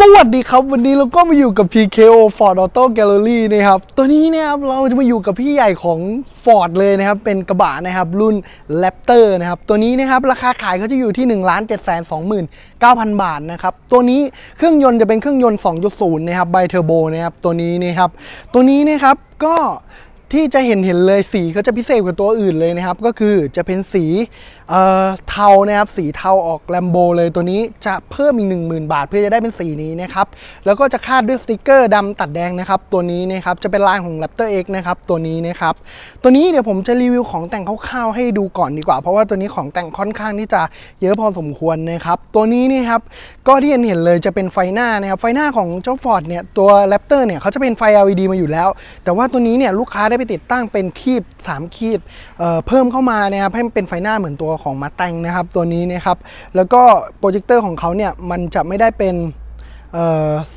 สวัสดีครับ วันนี้เราก็มาอยู่กับ PKO Ford Auto Gallery นะครับ ตัวนี้นะครับเราจะมาอยู่กับพี่ใหญ่ของ Ford เลยนะครับ เป็นกระบะนะครับรุ่น Raptor นะครับ ตัวนี้นะครับราคาขายเขาจะอยู่ที่ 1 7 2 9 0 0 0 บาทนะครับ ตัวนี้เครื่องยนต์จะเป็นเครื่องยนต์ 2.0 นะครับไบเทอร์โบนะครับตัวนี้นะครับ ตัวนี้นะครับก็ ที่จะเห็นเห็นเลยสีก็จะพิเศษกว่าตัวอื่นเลยนะครับ ก็คือจะเป็นสีเอ่อเทานะครับสีเทาออกแลมโบเลยตัวนี้จะเพิ่มอีก 10,000 บาท เพื่อจะได้เป็นสีนี้นะครับแล้วก็จะคาดด้วยสติกเกอร์ดำตัดแดงนะครับตัวนี้นะครับจะเป็นลายของ Raptor X นะครับตัวนี้นะครับตัวนี้เดี๋ยวผมจะรีวิวของแต่งคร่าวๆให้ดูก่อนดีกว่า เพราะว่าตัวนี้ของแต่งค่อนข้างที่จะเยอะพอสมควรนะครับตัวนี้นี่ครับก็ที่เห็นเห็นเลยจะเป็นไฟหน้านะครับไฟหน้าของเจ้า Ford เนี่ยตัว Raptor เนี่ยเขาจะเป็นไฟ LED มาอยู่แล้ว แต่ว่าตัวนี้เนี่ยลูกค้าได้ไปติดตั้งเป็นคีบ 3 คีบเเพิ่มเข้ามานะครับให้มันเป็นไฟหน้าเหมือนตัวของมาแตงนะครับตัวนี้นะครับแล้วก็โปรเจคเตอร์ของเขาเนี่ยมันจะไม่ได้เป็น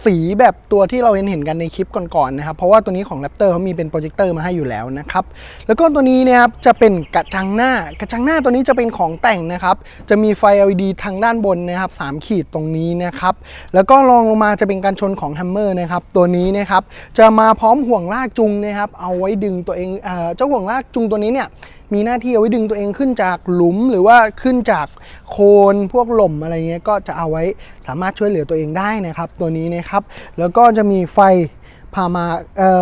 สีแบบตัวที่เราเห็นเห็นกันในคลิปก่อนๆนะครับ เพราะว่าตัวนี้ของ Raptor เขามีเป็นโปรเจคเตอร์มาให้อยู่แล้วนะครับ แล้วก็ตัวนี้นะครับจะเป็นกระจังหน้ากระจังหน้าตัวนี้จะเป็นของแต่งนะครับ จะมีไฟ LED ทางด้านบนนะครับสามขีดตรงนี้นะครับ แล้วก็รองลงมาจะเป็นการชนของแฮมเมอร์นะครับ ตัวนี้นะครับจะมาพร้อมห่วงลากจูงนะครับ เอาไว้ดึงตัวเองเออเจ้าห่วงลากจูงตัวนี้เนี่ย มีหน้าที่เอาไว้ดึงตัวเองขึ้นจากหลุมหรือว่าขึ้นจากโคนพวกหล่มอะไรเงี้ยก็จะเอาไว้สามารถช่วยเหลือตัวเองได้นะครับ ตัวนี้นะครับ แล้วก็จะมีไฟพามา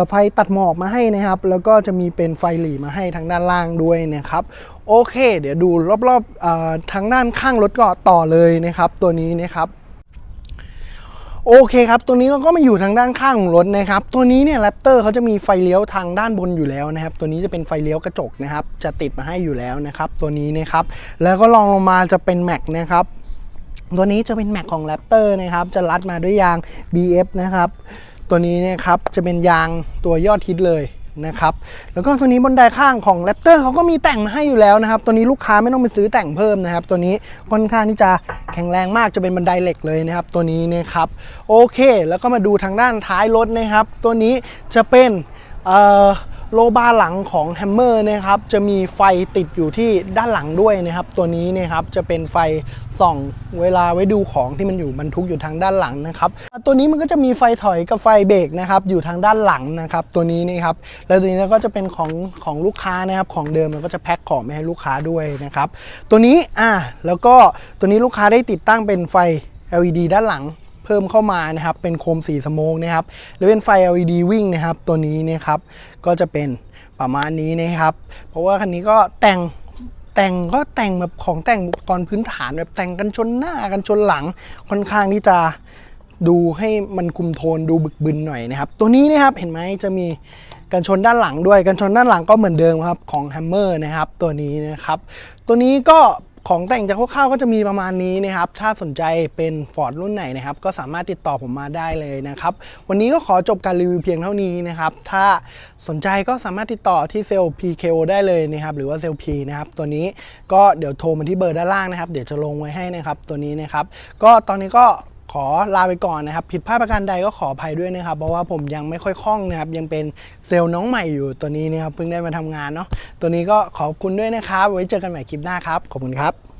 ไฟตัดหมอกมาให้นะครับ แล้วก็จะมีเป็นไฟหลีมาให้ทางด้านล่างด้วยนะครับโอเค เดี๋ยวดูรอบๆทางด้านข้างรถก็ต่อเลยนะครับ ตัวนี้นะครับ โอเคครับ ตัวนี้เราก็มาอยู่ทางด้านข้างของรถนะครับ ตัวนี้เนี่ยแรปเตอร์เขาจะมีไฟเลี้ยวทางด้านบนอยู่แล้วนะครับ ตัวนี้จะเป็นไฟเลี้ยวกระจกนะครับ จะติดมาให้อยู่แล้วนะครับ ตัวนี้นะครับ แล้วก็ลองลงมาจะเป็นแม็กนะครับ ตัวนี้จะเป็นแม็กของ Raptor นะครับ จะรัดมาด้วยยาง BF นะครับ ตัวนี้นะครับจะเป็นยางตัวยอดฮิตเลยนะครับ แล้วก็ตัวนี้บนไดข้างของ Raptor เขาก็มีแต่งมาให้อยู่แล้วนะครับ ตัวนี้ลูกค้าไม่ต้องไปซื้อแต่งเพิ่มนะครับ ตัวนี้ค่อนข้างที่จะ ข็งแรงมากจะเป็นบันไดเหล็กเลยนะครับ ตัวนี้นะครับโอเค แล้วก็มาดูทางด้านท้ายรถนะครับ ตัวนี้จะเป็นเอ่อ โลบาร์หลังของแฮมเมอร์นะครับจะมีไฟติดอยู่ที่ด้านหลังด้วยนะครับ ตัวนี้เนะครับจะเป็นไฟส่องเวลาไว้ดูของที่มันอยู่บรรทุกอยู่ทางด้านหลังนะครับตัวนี้มันก็จะมีไฟถอยกับไฟเบรกนะครับอยู่ทางด้านหลังนะครับ ตัวนี้นี่ครับแล้วตัวนี้ก็จะเป็นของของลูกค้านะครับของเดิมเราก็จะแพ็คของไปให้ลูกค้าด้วยนะครับตัวนี้อ่าแล้วก็ตัวนี้ลูกค้าได้ติดตั้งเป็นไฟ LED ด้านหลัง เพิ่มเข้ามานะครับเป็นโคมสีสโมงนะครับหรือเป็นไฟ LED วิ่งนะครับตัวนี้นะครับก็จะเป็นประมาณนี้นะครับ เพราะว่าคันนี้ก็แต่งแต่งก็แต่งแบบของแต่งอุปกรณ์พื้นฐานแบบแต่งกันชนหน้ากันชนหลังค่อนข้างที่จะดูให้มันคุมโทนดูบึกบึนหน่อยนะครับ ตัวนี้นะครับเห็นไหมจะมีกันชนด้านหลังด้วยกันชนด้านหลังก็เหมือนเดิมครับของแฮมเมอร์นะครับ ตัวนี้นะครับ ตัวนี้ก็ ของแต่งจากคร่าวๆก็จะมีประมาณนี้นะครับ ถ้าสนใจเป็น Ford รุ่นไหนนะครับ ก็สามารถติดต่อผมมาได้เลยนะครับ วันนี้ก็ขอจบการรีวิวเพียงเท่านี้นะครับ ถ้าสนใจก็สามารถติดต่อที่เซลล์ PKO ได้เลยนะครับ หรือว่าเซลล์ P นะครับ ตัวนี้ก็เดี๋ยวโทรมาที่เบอร์ด้านล่างนะครับ เดี๋ยวจะลงไว้ให้นะครับ ตัวนี้นะครับ ก็ตอนนี้ก็ ขอลาไปก่อนนะครับ ผิดพลาดประการใดก็ขออภัยด้วยนะครับ เพราะว่าผมยังไม่ค่อยคล่องนะครับ ยังเป็นเซลล์น้องใหม่อยู่ตัวนี้นะครับเพิ่งได้มาทำงานเนาะตัวนี้ก็ขอบคุณด้วยนะครับ ไว้เจอกันใหม่คลิปหน้าครับ ขอบคุณครับ